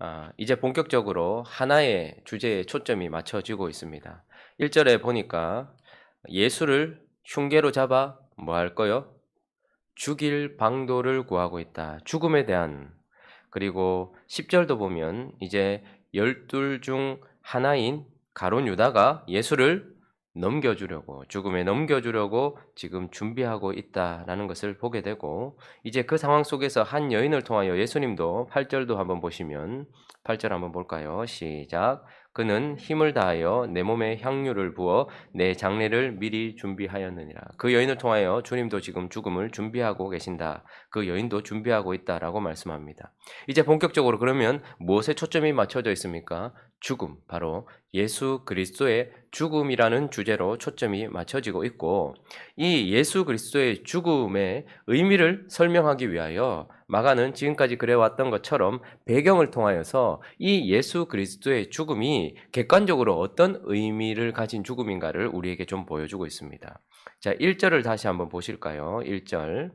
아, 이제 본격적으로 하나의 주제에 초점이 맞춰지고 있습니다. 1절에 보니까 예수를 흉계로 잡아 뭐 할 거요? 죽일 방도를 구하고 있다. 죽음에 대한 그리고 10절도 보면 이제 열둘 중 하나인 가론 유다가 예수를 넘겨주려고 죽음에 넘겨주려고 지금 준비하고 있다라는 것을 보게 되고 이제 그 상황 속에서 한 여인을 통하여 예수님도 8절도 한번 보시면 8절 한번 볼까요? 시작. 그는 힘을 다하여 내 몸에 향유를 부어 내 장례를 미리 준비하였느니라. 그 여인을 통하여 주님도 지금 죽음을 준비하고 계신다. 그 여인도 준비하고 있다라고 말씀합니다. 이제 본격적으로 그러면 무엇에 초점이 맞춰져 있습니까? 죽음, 바로 예수 그리스도의 죽음이라는 주제로 초점이 맞춰지고 있고 이 예수 그리스도의 죽음의 의미를 설명하기 위하여 마가는 지금까지 그래왔던 것처럼 배경을 통하여서 이 예수 그리스도의 죽음이 객관적으로 어떤 의미를 가진 죽음인가를 우리에게 좀 보여주고 있습니다. 자, 1절을 다시 한번 보실까요? 1절.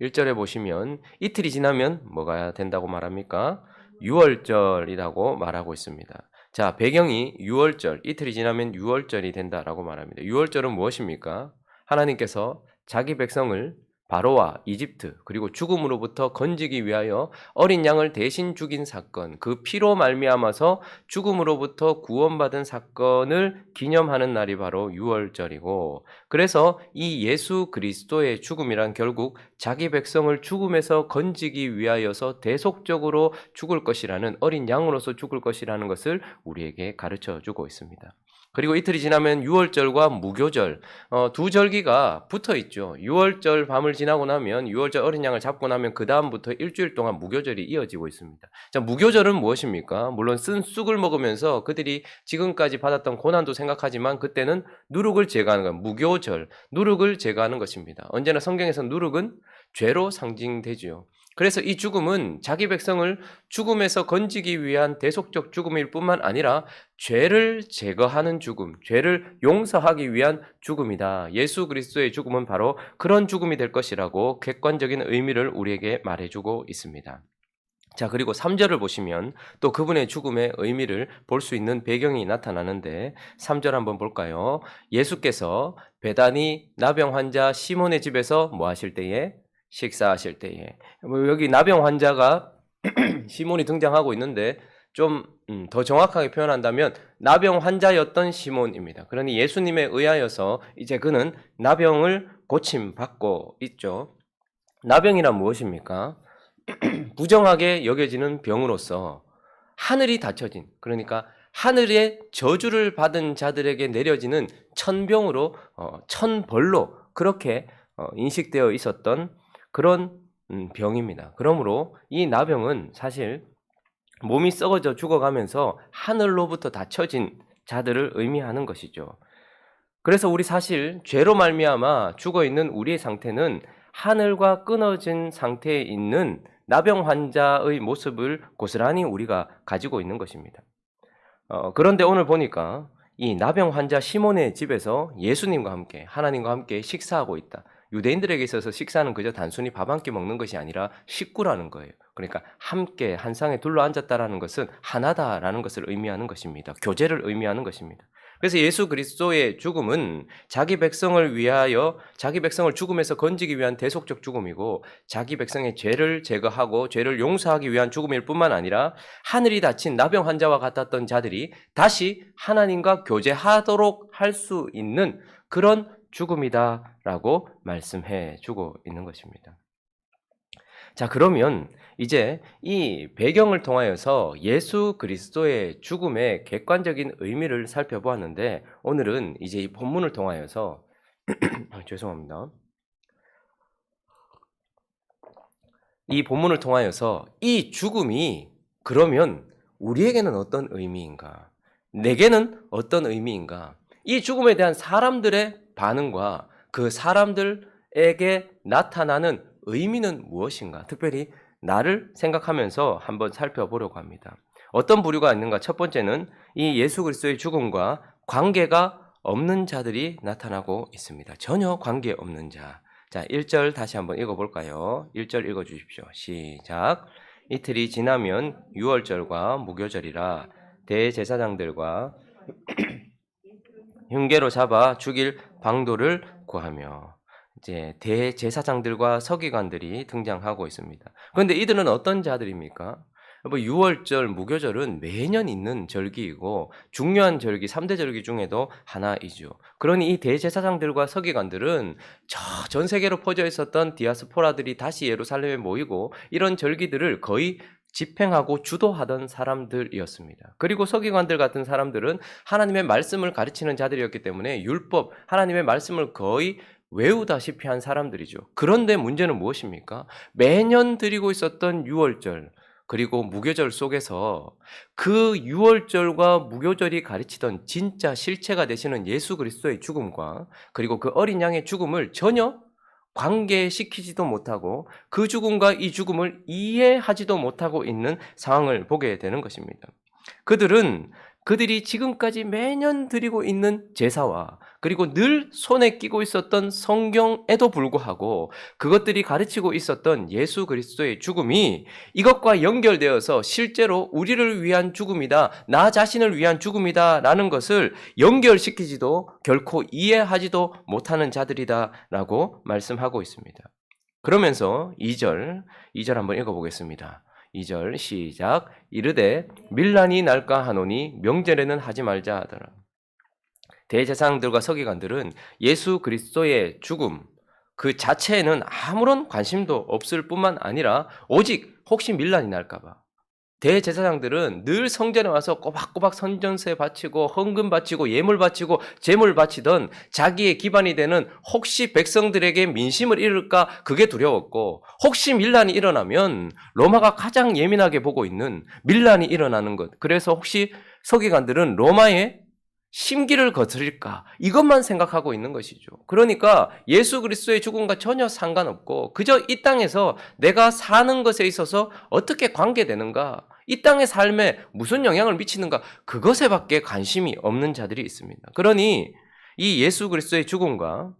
1절에 보시면 이틀이 지나면 뭐가 된다고 말합니까? 6월절이라고 말하고 있습니다. 자, 배경이 6월절, 이틀이 지나면 6월절이 된다라고 말합니다. 6월절은 무엇입니까? 하나님께서 자기 백성을 바로와 이집트 그리고 죽음으로부터 건지기 위하여 어린 양을 대신 죽인 사건, 그 피로 말미암아서 죽음으로부터 구원받은 사건을 기념하는 날이 바로 6월절이고 그래서 이 예수 그리스도의 죽음이란 결국 자기 백성을 죽음에서 건지기 위하여서 대속적으로 죽을 것이라는 어린 양으로서 죽을 것이라는 것을 우리에게 가르쳐 주고 있습니다. 그리고 이틀이 지나면 6월절과 무교절 어, 두 절기가 붙어 있죠. 6월절 밤을 지나고 나면 6월절 어린 양을 잡고 나면 그 다음부터 일주일 동안 무교절이 이어지고 있습니다. 자, 무교절은 무엇입니까? 물론 쓴 쑥을 먹으면서 그들이 지금까지 받았던 고난도 생각하지만 그때는 누룩을 제거하는 것, 무교절, 누룩을 제거하는 것입니다. 언제나 성경에서 누룩은 죄로 상징되지요. 그래서 이 죽음은 자기 백성을 죽음에서 건지기 위한 대속적 죽음일 뿐만 아니라 죄를 제거하는 죽음, 죄를 용서하기 위한 죽음이다. 예수 그리스도의 죽음은 바로 그런 죽음이 될 것이라고 객관적인 의미를 우리에게 말해주고 있습니다. 자, 그리고 3절을 보시면 또 그분의 죽음의 의미를 볼 수 있는 배경이 나타나는데 3절 한번 볼까요? 예수께서 배단이 나병 환자 시몬의 집에서 뭐 하실 때에 식사하실 때에 뭐 여기 나병 환자가 시몬이 등장하고 있는데 좀더 정확하게 표현한다면 나병 환자였던 시몬입니다. 그러니 예수님에 의하여서 이제 그는 나병을 고침 받고 있죠. 나병이란 무엇입니까? 부정하게 여겨지는 병으로서 하늘이 닫혀진 그러니까 하늘의 저주를 받은 자들에게 내려지는 천병으로 어, 천벌로 그렇게 어, 인식되어 있었던 그런 음, 병입니다. 그러므로 이 나병은 사실 몸이 썩어져 죽어가면서 하늘로부터 닫혀진 자들을 의미하는 것이죠. 그래서 우리 사실 죄로 말미암아 죽어 있는 우리의 상태는 하늘과 끊어진 상태에 있는 나병 환자의 모습을 고스란히 우리가 가지고 있는 것입니다. 어, 그런데 오늘 보니까 이 나병 환자 시몬의 집에서 예수님과 함께 하나님과 함께 식사하고 있다. 유대인들에게 있어서 식사는 그저 단순히 밥 한 끼 먹는 것이 아니라 식구라는 거예요. 그러니까 함께 한 상에 둘러 앉았다라는 것은 하나다라는 것을 의미하는 것입니다. 교제를 의미하는 것입니다. 그래서 예수 그리스도의 죽음은 자기 백성을 위하여 자기 백성을 죽음에서 건지기 위한 대속적 죽음이고 자기 백성의 죄를 제거하고 죄를 용서하기 위한 죽음일 뿐만 아니라 하늘이 닫힌 나병 환자와 같았던 자들이 다시 하나님과 교제하도록 할 수 있는 그런 죽음이다 라고 말씀해 주고 있는 것입니다. 자, 그러면 이제 이 배경을 통하여서 예수 그리스도의 죽음의 객관적인 의미를 살펴보았는데 오늘은 이제 이 본문을 통하여서 아, 죄송합니다. 이 본문을 통하여서 이 죽음이 그러면 우리에게는 어떤 의미인가? 내게는 어떤 의미인가? 이 죽음에 대한 사람들의 반응과 그 사람들에게 나타나는 의미는 무엇인가? 특별히 나를 생각하면서 한번 살펴보려고 합니다. 어떤 부류가 있는가? 첫 번째는 이 예수 그리스도의 죽음과 관계가 없는 자들이 나타나고 있습니다. 전혀 관계 없는 자. 자, 1절 다시 한번 읽어 볼까요? 1절 읽어 주십시오. 시작. 이틀이 지나면 유월절과 무교절이라 대제사장들과 흉계로 잡아 죽일 방도를 구하며 이제 대제사장들과 서기관들이 등장하고 있습니다. 그런데 이들은 어떤 자들입니까? 뭐 6월절, 무교절은 매년 있는 절기이고 중요한 절기, 3대 절기 중에도 하나이죠. 그러니 이 대제사장들과 서기관들은 저 전 세계로 퍼져 있었던 디아스포라들이 다시 예루살렘에 모이고 이런 절기들을 거의 집행하고 주도하던 사람들이었습니다. 그리고 서기관들 같은 사람들은 하나님의 말씀을 가르치는 자들이었기 때문에 율법, 하나님의 말씀을 거의 외우다시피 한 사람들이죠. 그런데 문제는 무엇입니까? 매년 드리고 있었던 유월절, 그리고 무교절 속에서 그 유월절과 무교절이 가르치던 진짜 실체가 되시는 예수 그리스도의 죽음과 그리고 그 어린 양의 죽음을 전혀 관계시키지도 못하고 그 죽음과 이 죽음을 이해하지도 못하고 있는 상황을 보게 되는 것입니다. 그들은 그들이 지금까지 매년 드리고 있는 제사와 그리고 늘 손에 끼고 있었던 성경에도 불구하고 그것들이 가르치고 있었던 예수 그리스도의 죽음이 이것과 연결되어서 실제로 우리를 위한 죽음이다, 나 자신을 위한 죽음이다 라는 것을 연결시키지도 결코 이해하지도 못하는 자들이다 라고 말씀하고 있습니다. 그러면서 2절, 2절 한번 읽어보겠습니다. 2절 시작 이르되 밀란이 날까 하노니 명절에는 하지 말자 하더라. 대제사장들과 서기관들은 예수 그리스도의 죽음 그 자체에는 아무런 관심도 없을 뿐만 아니라 오직 혹시 밀란이 날까 봐 대제사장들은 늘 성전에 와서 꼬박꼬박 선전세 바치고 헌금 바치고 예물 바치고 제물 바치던 자기의 기반이 되는 혹시 백성들에게 민심을 잃을까? 그게 두려웠고 혹시 밀란이 일어나면 로마가 가장 예민하게 보고 있는 밀란이 일어나는 것. 그래서 혹시 서기관들은 로마의 심기를 거스릴까 이것만 생각하고 있는 것이죠. 그러니까 예수 그리스도의 죽음과 전혀 상관없고 그저 이 땅에서 내가 사는 것에 있어서 어떻게 관계되는가 이 땅의 삶에 무슨 영향을 미치는가 그것에밖에 관심이 없는 자들이 있습니다. 그러니 이 예수 그리스도의 죽음과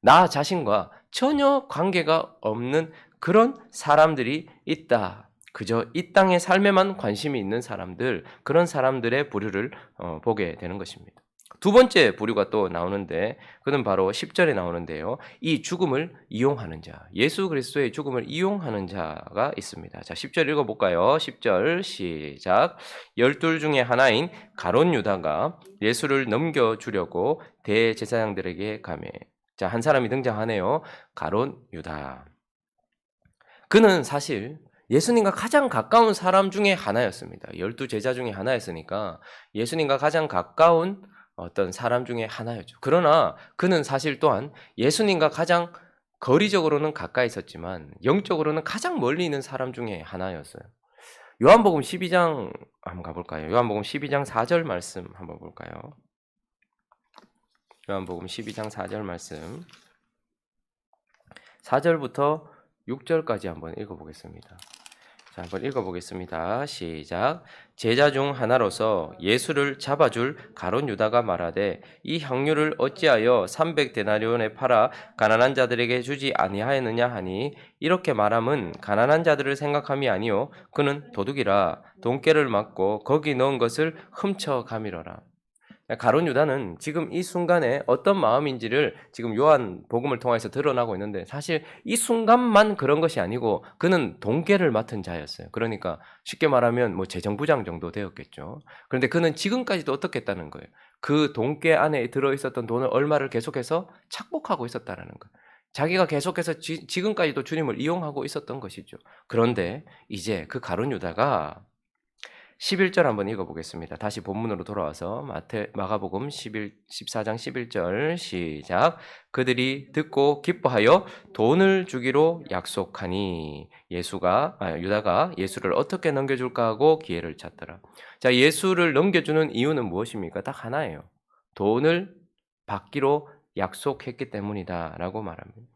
나 자신과 전혀 관계가 없는 그런 사람들이 있다. 그저 이 땅의 삶에만 관심이 있는 사람들, 그런 사람들의 부류를 어, 보게 되는 것입니다. 두 번째 부류가 또 나오는데 그는 바로 10절에 나오는데요. 이 죽음을 이용하는 자, 예수 그리스도의 죽음을 이용하는 자가 있습니다. 자, 10절 읽어 볼까요? 10절 시작. 열둘 중에 하나인 가론 유다가 예수를 넘겨 주려고 대제사장들에게 가매. 자, 한 사람이 등장하네요. 가론 유다. 그는 사실 예수님과 가장 가까운 사람 중에 하나였습니다. 열두 제자 중에 하나였으니까 예수님과 가장 가까운 어떤 사람 중에 하나였죠. 그러나 그는 사실 또한 예수님과 가장 거리적으로는 가까이 있었지만 영적으로는 가장 멀리 있는 사람 중에 하나였어요. 요한복음 12장 한번 가볼까요? 요한복음 12장 4절 말씀 한번 볼까요? 요한복음 12장 4절 말씀 4절부터 6절까지 한번 읽어보겠습니다. 자, 한번 읽어보겠습니다. 시작. 제자 중 하나로서 예수를 잡아줄 가론 유다가 말하되 이 향유를 어찌하여 300데나리온에 팔아 가난한 자들에게 주지 아니하였느냐 하니 이렇게 말함은 가난한 자들을 생각함이 아니요 그는 도둑이라 돈깨를 맞고 거기 넣은 것을 훔쳐 가미러라. 가론 유다는 지금 이 순간에 어떤 마음인지를 지금 요한 복음을 통해서 드러나고 있는데 사실 이 순간만 그런 것이 아니고 그는 동계를 맡은 자였어요. 그러니까 쉽게 말하면 뭐 재정부장 정도 되었겠죠. 그런데 그는 지금까지도 어떻게 했다는 거예요. 그 동계 안에 들어 있었던 돈을 얼마를 계속해서 착복하고 있었다라는 거예요. 자기가 계속해서 지, 지금까지도 주님을 이용하고 있었던 것이죠. 그런데 이제 그 가론 유다가 11절 한번 읽어 보겠습니다. 다시 본문으로 돌아와서 마태, 마가복음 11, 14장 11절 시작. 그들이 듣고 기뻐하여 돈을 주기로 약속하니 예수가 아, 유다가 예수를 어떻게 넘겨 줄까 하고 기회를 찾더라. 자 예수를 넘겨 주는 이유는 무엇입니까? 딱 하나예요. 돈을 받기로 약속했기 때문이다라고 말합니다.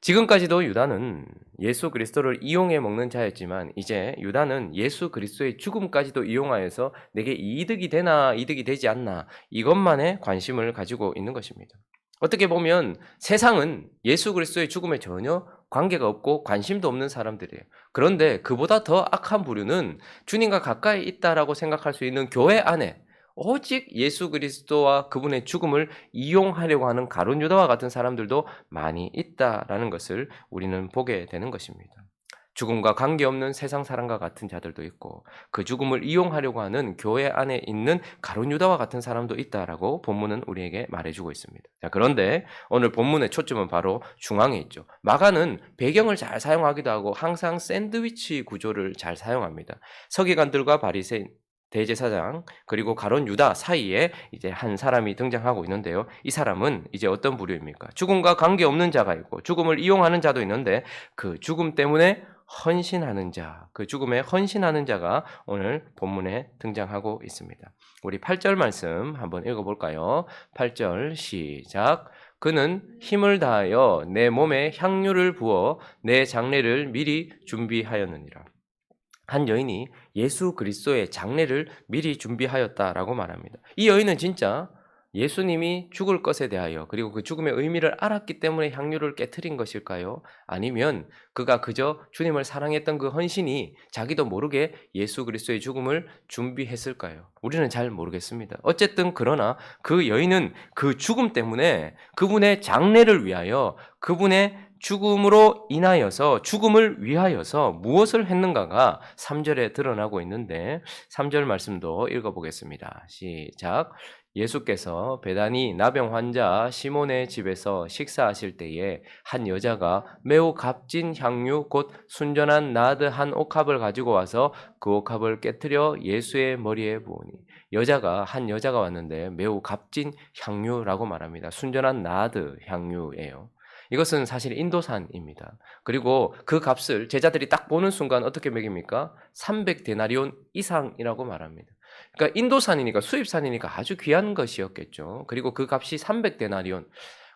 지금까지도 유다는 예수 그리스도를 이용해 먹는 자였지만 이제 유다는 예수 그리스도의 죽음까지도 이용하여서 내게 이득이 되나 이득이 되지 않나 이것만에 관심을 가지고 있는 것입니다. 어떻게 보면 세상은 예수 그리스도의 죽음에 전혀 관계가 없고 관심도 없는 사람들이에요. 그런데 그보다 더 악한 부류는 주님과 가까이 있다라고 생각할 수 있는 교회 안에 오직 예수 그리스도와 그분의 죽음을 이용하려고 하는 가론 유다와 같은 사람들도 많이 있다라는 것을 우리는 보게 되는 것입니다. 죽음과 관계없는 세상 사람과 같은 자들도 있고 그 죽음을 이용하려고 하는 교회 안에 있는 가론 유다와 같은 사람도 있다라고 본문은 우리에게 말해주고 있습니다. 자, 그런데 오늘 본문의 초점은 바로 중앙에 있죠. 마가는 배경을 잘 사용하기도 하고 항상 샌드위치 구조를 잘 사용합니다. 서기관들과 바리새인 대제사장 그리고 가론 유다 사이에 이제 한 사람이 등장하고 있는데요. 이 사람은 이제 어떤 부류입니까? 죽음과 관계 없는 자가 있고 죽음을 이용하는 자도 있는데 그 죽음 때문에 헌신하는 자, 그 죽음에 헌신하는 자가 오늘 본문에 등장하고 있습니다. 우리 8절 말씀 한번 읽어 볼까요? 8절 시작. 그는 힘을 다하여 내 몸에 향유를 부어 내 장례를 미리 준비하였느니라. 한 여인이 예수 그리스도의 장례를 미리 준비하였다라고 말합니다. 이 여인은 진짜 예수님이 죽을 것에 대하여 그리고 그 죽음의 의미를 알았기 때문에 향유를 깨뜨린 것일까요? 아니면 그가 그저 주님을 사랑했던 그 헌신이 자기도 모르게 예수 그리스도의 죽음을 준비했을까요? 우리는 잘 모르겠습니다. 어쨌든 그러나 그 여인은 그 죽음 때문에 그분의 장례를 위하여 그분의 죽음으로 인하여서 죽음을 위하여서 무엇을 했는가가 3절에 드러나고 있는데 3절 말씀도 읽어보겠습니다. 시작. 예수께서 베다니 나병 환자 시몬의 집에서 식사하실 때에 한 여자가 매우 값진 향유 곧 순전한 나드 한 옥합을 가지고 와서 그 옥합을 깨뜨려 예수의 머리에 부으니 여자가 한 여자가 왔는데 매우 값진 향유라고 말합니다. 순전한 나드 향유예요. 이것은 사실 인도산입니다. 그리고 그 값을 제자들이 딱 보는 순간 어떻게 매깁니까? 300데나리온 이상이라고 말합니다. 그러니까 인도산이니까 수입산이니까 아주 귀한 것이었겠죠. 그리고 그 값이 300데나리온.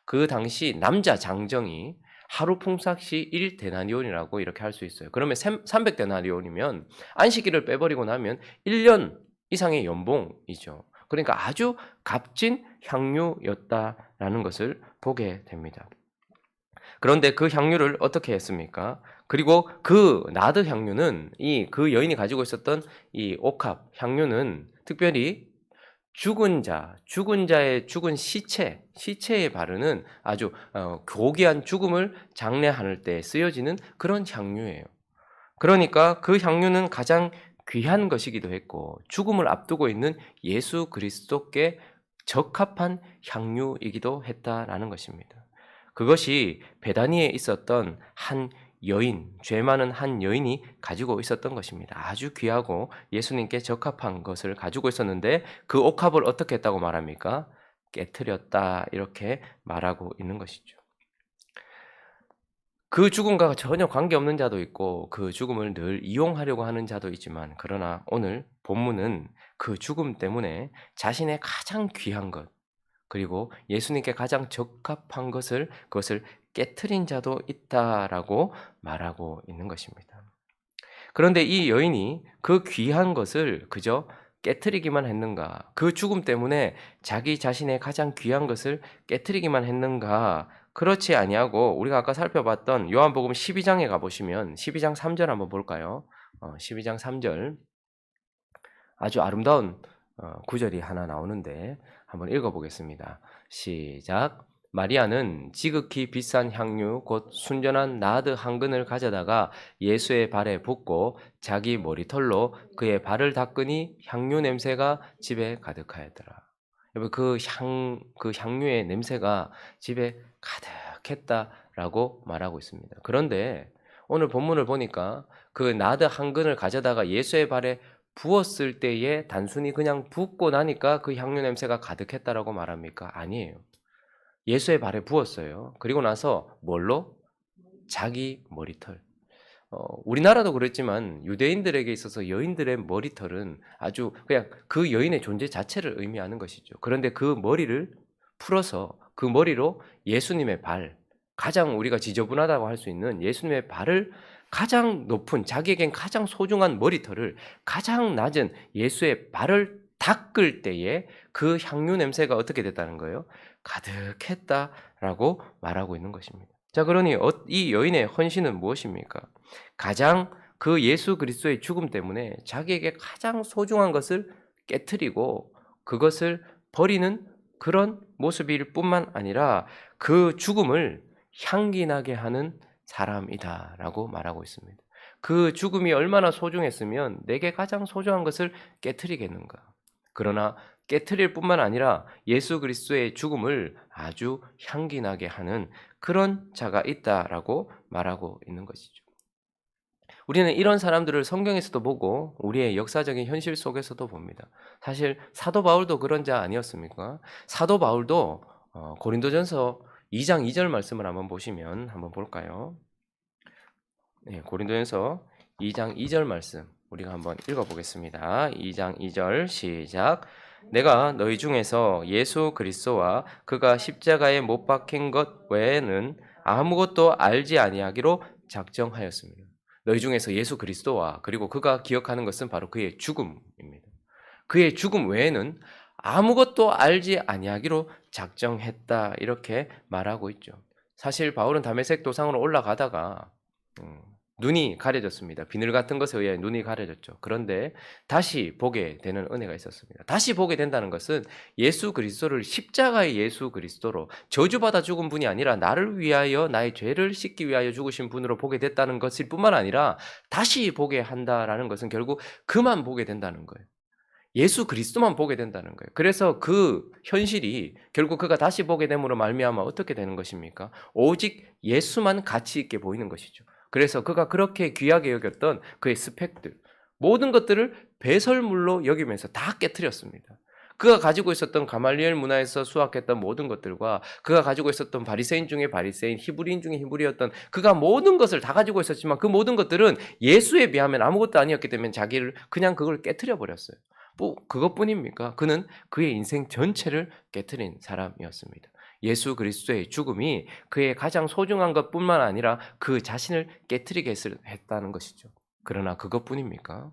그 당시 남자 장정이 하루 풍삭시 1데나리온이라고 이렇게 할 수 있어요. 그러면 300데나리온이면 안식일을 빼버리고 나면 1년 이상의 연봉이죠. 그러니까 아주 값진 향유였다라는 것을 보게 됩니다. 그런데 그 향유를 어떻게 했습니까? 그리고 그 나드 향유는 이 그 여인이 가지고 있었던 이 옥합 향유는 특별히 죽은 자, 죽은 자의 죽은 시체, 시체에 바르는 아주 어, 고귀한 죽음을 장례할 때 쓰여지는 그런 향유예요. 그러니까 그 향유는 가장 귀한 것이기도 했고 죽음을 앞두고 있는 예수 그리스도께 적합한 향유이기도 했다라는 것입니다. 그것이 베다니에 있었던 한 여인, 죄 많은 한 여인이 가지고 있었던 것입니다. 아주 귀하고 예수님께 적합한 것을 가지고 있었는데 그 옥합을 어떻게 했다고 말합니까? 깨뜨렸다 이렇게 말하고 있는 것이죠. 그 죽음과 전혀 관계없는 자도 있고 그 죽음을 늘 이용하려고 하는 자도 있지만 그러나 오늘 본문은 그 죽음 때문에 자신의 가장 귀한 것 그리고 예수님께 가장 적합한 것을 그것을 깨트린 자도 있다라고 말하고 있는 것입니다. 그런데 이 여인이 그 귀한 것을 그저 깨트리기만 했는가? 그 죽음 때문에 자기 자신의 가장 귀한 것을 깨트리기만 했는가? 그렇지 아니하고 우리가 아까 살펴봤던 요한복음 12장에 가 보시면 12장 3절 한번 볼까요? 어, 12장 3절 아주 아름다운 어, 구절이 하나 나오는데 한번 읽어보겠습니다. 시작. 마리아는 지극히 비싼 향유 곧 순전한 나드 한 근을 가져다가 예수의 발에 붓고 자기 머리털로 그의 발을 닦으니 향유 냄새가 집에 가득하였더라. 여러분 그 향, 그 향유의 냄새가 집에 가득했다라고 말하고 있습니다. 그런데 오늘 본문을 보니까 그 나드 한 근을 가져다가 예수의 발에 부었을 때에 단순히 그냥 붓고 나니까 그 향유 냄새가 가득했다라고 말합니까? 아니에요. 예수의 발에 부었어요. 그리고 나서 뭘로? 자기 머리털. 어, 우리나라도 그랬지만 유대인들에게 있어서 여인들의 머리털은 아주 그냥 그 여인의 존재 자체를 의미하는 것이죠. 그런데 그 머리를 풀어서 그 머리로 예수님의 발, 가장 우리가 지저분하다고 할 수 있는 예수님의 발을 가장 높은 자기에겐 가장 소중한 머리털을 가장 낮은 예수의 발을 닦을 때에 그 향유 냄새가 어떻게 됐다는 거예요? 가득했다라고 말하고 있는 것입니다. 자, 그러니 어- 이 여인의 헌신은 무엇입니까? 가장 그 예수 그리스도의 죽음 때문에 자기에게 가장 소중한 것을 깨뜨리고 그것을 버리는 그런 모습일 뿐만 아니라 그 죽음을 향기나게 하는 사람이다 라고 말하고 있습니다. 그 죽음이 얼마나 소중했으면 내게 가장 소중한 것을 깨뜨리겠는가. 그러나 깨뜨릴 뿐만 아니라 예수 그리스도의 죽음을 아주 향기나게 하는 그런 자가 있다라고 말하고 있는 것이죠. 우리는 이런 사람들을 성경에서도 보고 우리의 역사적인 현실 속에서도 봅니다. 사실 사도 바울도 그런 자 아니었습니까? 사도 바울도 어, 고린도전서 2장 2절 말씀을 한번 보시면 한번 볼까요? 네, 고린도전서 2장 2절 말씀 우리가 한번 읽어보겠습니다. 2장 2절 시작. 내가 너희 중에서 예수 그리스도와 그가 십자가에 못 박힌 것 외에는 아무것도 알지 아니하기로 작정하였습니다. 너희 중에서 예수 그리스도와 그리고 그가 기억하는 것은 바로 그의 죽음입니다. 그의 죽음 외에는 아무것도 알지 아니하기로 작정했다 이렇게 말하고 있죠. 사실 바울은 다메섹 도상으로 올라가다가 음, 눈이 가려졌습니다. 비늘 같은 것에 의해 눈이 가려졌죠. 그런데 다시 보게 되는 은혜가 있었습니다. 다시 보게 된다는 것은 예수 그리스도를 십자가의 예수 그리스도로 저주받아 죽은 분이 아니라 나를 위하여 나의 죄를 씻기 위하여 죽으신 분으로 보게 됐다는 것일 뿐만 아니라 다시 보게 한다라는 것은 결국 그만 보게 된다는 거예요. 예수 그리스도만 보게 된다는 거예요. 그래서 그 현실이 결국 그가 다시 보게 됨으로 말미암아 어떻게 되는 것입니까? 오직 예수만 가치 있게 보이는 것이죠. 그래서 그가 그렇게 귀하게 여겼던 그의 스펙들 모든 것들을 배설물로 여기면서 다 깨뜨렸습니다. 그가 가지고 있었던 가말리엘 문화에서 수확했던 모든 것들과 그가 가지고 있었던 바리새인 중에 바리새인, 히브리인 중에 히브리였던 그가 모든 것을 다 가지고 있었지만 그 모든 것들은 예수에 비하면 아무것도 아니었기 때문에 자기를 그냥 그걸 깨뜨려 버렸어요. 뭐 그것뿐입니까? 그는 그의 인생 전체를 깨뜨린 사람이었습니다. 예수 그리스도의 죽음이 그의 가장 소중한 것뿐만 아니라 그 자신을 깨뜨리게 했다는 것이죠. 그러나 그것뿐입니까?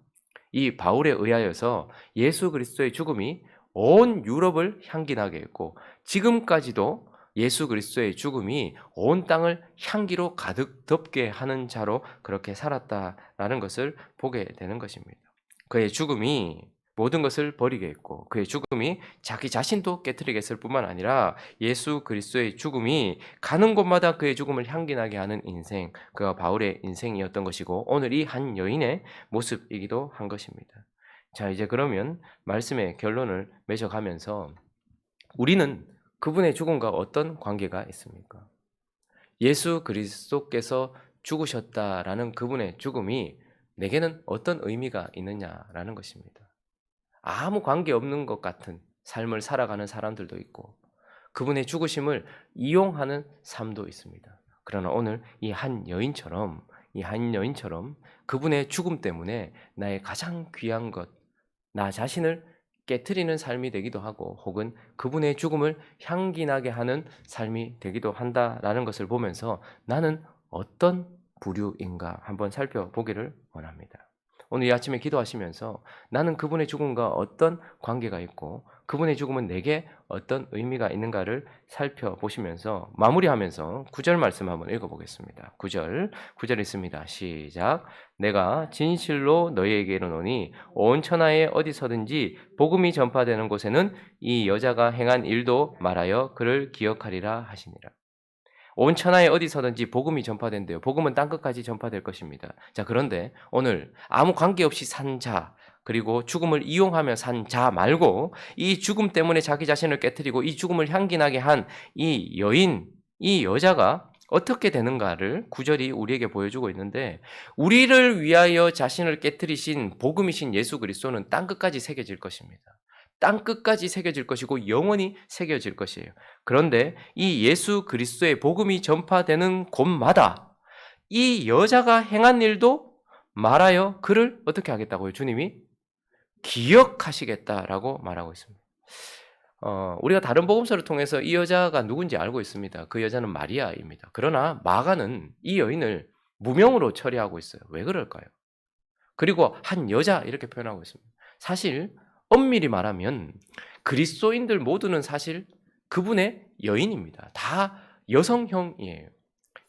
이 바울에 의하여서 예수 그리스도의 죽음이 온 유럽을 향기나게 했고 지금까지도 예수 그리스도의 죽음이 온 땅을 향기로 가득 덮게 하는 자로 그렇게 살았다라는 것을 보게 되는 것입니다. 그의 죽음이 모든 것을 버리게 했고 그의 죽음이 자기 자신도 깨뜨리게 했을 뿐만 아니라 예수 그리스도의 죽음이 가는 곳마다 그의 죽음을 향기나게 하는 인생 그가 바울의 인생이었던 것이고 오늘 이 한 여인의 모습이기도 한 것입니다. 자 이제 그러면 말씀의 결론을 맺어가면서 우리는 그분의 죽음과 어떤 관계가 있습니까? 예수 그리스도께서 죽으셨다라는 그분의 죽음이 내게는 어떤 의미가 있느냐라는 것입니다. 아무 관계 없는 것 같은 삶을 살아가는 사람들도 있고 그분의 죽으심을 이용하는 삶도 있습니다. 그러나 오늘 이 한 여인처럼 이 한 여인처럼 그분의 죽음 때문에 나의 가장 귀한 것, 나 자신을 깨뜨리는 삶이 되기도 하고 혹은 그분의 죽음을 향기나게 하는 삶이 되기도 한다라는 것을 보면서 나는 어떤 부류인가 한번 살펴보기를 원합니다. 오늘 이 아침에 기도하시면서 나는 그분의 죽음과 어떤 관계가 있고 그분의 죽음은 내게 어떤 의미가 있는가를 살펴보시면서 마무리하면서 구절 말씀 한번 읽어보겠습니다. 구절, 구절 있습니다. 시작. 내가 진실로 너희에게 이르노니 온 천하에 어디서든지 복음이 전파되는 곳에는 이 여자가 행한 일도 말하여 그를 기억하리라 하시니라. 온 천하에 어디서든지 복음이 전파된대요. 복음은 땅 끝까지 전파될 것입니다. 자, 그런데 오늘 아무 관계없이 산 자, 그리고 죽음을 이용하며 산 자 말고 이 죽음 때문에 자기 자신을 깨뜨리고 이 죽음을 향기나게 한 이 여인, 이 여자가 어떻게 되는가를 구절이 우리에게 보여주고 있는데 우리를 위하여 자신을 깨뜨리신 복음이신 예수 그리스도는 땅 끝까지 새겨질 것입니다. 땅 끝까지 새겨질 것이고 영원히 새겨질 것이에요. 그런데 이 예수 그리스도의 복음이 전파되는 곳마다 이 여자가 행한 일도 말하여 그를 어떻게 하겠다고요? 주님이 기억하시겠다라고 말하고 있습니다. 어, 우리가 다른 복음서를 통해서 이 여자가 누군지 알고 있습니다. 그 여자는 마리아입니다. 그러나 마가는 이 여인을 무명으로 처리하고 있어요. 왜 그럴까요? 그리고 한 여자 이렇게 표현하고 있습니다. 사실 엄밀히 말하면 그리스도인들 모두는 사실 그분의 여인입니다. 다 여성형이에요.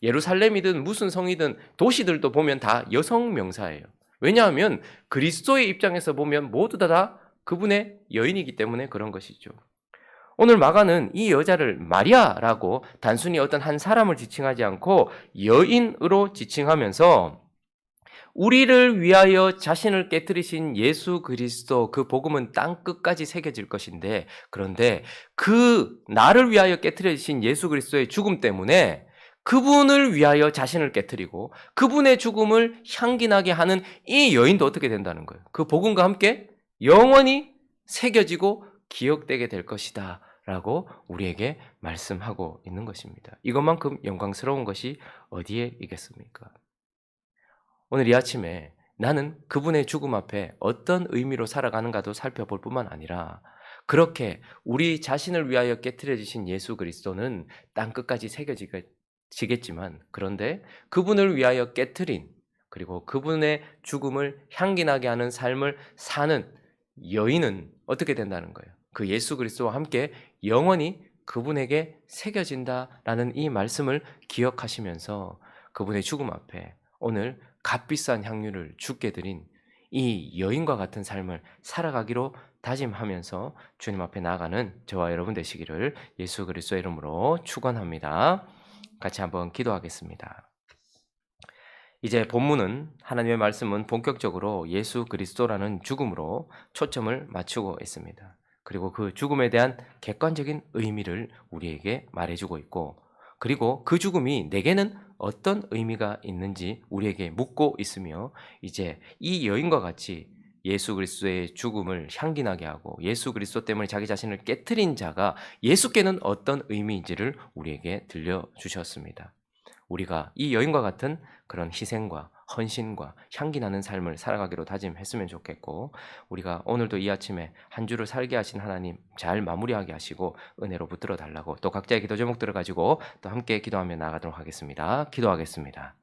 예루살렘이든 무슨 성이든 도시들도 보면 다 여성 명사예요. 왜냐하면 그리스도의 입장에서 보면 모두 다, 다 그분의 여인이기 때문에 그런 것이죠. 오늘 마가는 이 여자를 마리아라고 단순히 어떤 한 사람을 지칭하지 않고 여인으로 지칭하면서 우리를 위하여 자신을 깨뜨리신 예수 그리스도 그 복음은 땅 끝까지 새겨질 것인데 그런데 그 나를 위하여 깨뜨리신 예수 그리스도의 죽음 때문에 그분을 위하여 자신을 깨뜨리고 그분의 죽음을 향기나게 하는 이 여인도 어떻게 된다는 거예요. 그 복음과 함께 영원히 새겨지고 기억되게 될 것이다. 라고 우리에게 말씀하고 있는 것입니다. 이것만큼 영광스러운 것이 어디에 있겠습니까? 오늘 이 아침에 나는 그분의 죽음 앞에 어떤 의미로 살아가는가도 살펴볼 뿐만 아니라 그렇게 우리 자신을 위하여 깨뜨려지신 예수 그리스도는 땅 끝까지 새겨지겠지만 그런데 그분을 위하여 깨뜨린 그리고 그분의 죽음을 향기나게 하는 삶을 사는 여인은 어떻게 된다는 거예요? 그 예수 그리스도와 함께 영원히 그분에게 새겨진다라는 이 말씀을 기억하시면서 그분의 죽음 앞에 오늘 값비싼 향유를 죽게 드린 이 여인과 같은 삶을 살아가기로 다짐하면서 주님 앞에 나아가는 저와 여러분 되시기를 예수 그리스도의 이름으로 축원합니다. 같이 한번 기도하겠습니다. 이제 본문은 하나님의 말씀은 본격적으로 예수 그리스도라는 죽음으로 초점을 맞추고 있습니다. 그리고 그 죽음에 대한 객관적인 의미를 우리에게 말해주고 있고, 그리고 그 죽음이 내게는 어떤 의미가 있는지 우리에게 묻고 있으며, 이제 이 여인과 같이 예수 그리스도의 죽음을 향기나게 하고 예수 그리스도 때문에 자기 자신을 깨뜨린 자가 예수께는 어떤 의미인지를 우리에게 들려 주셨습니다. 우리가 이 여인과 같은 그런 희생과 헌신과 향기 나는 삶을 살아가기로 다짐했으면 좋겠고 우리가 오늘도 이 아침에 한 주를 살게 하신 하나님 잘 마무리하게 하시고 은혜로 붙들어 달라고 또 각자의 기도 제목들을 가지고 또 함께 기도하며 나아가도록 하겠습니다. 기도하겠습니다.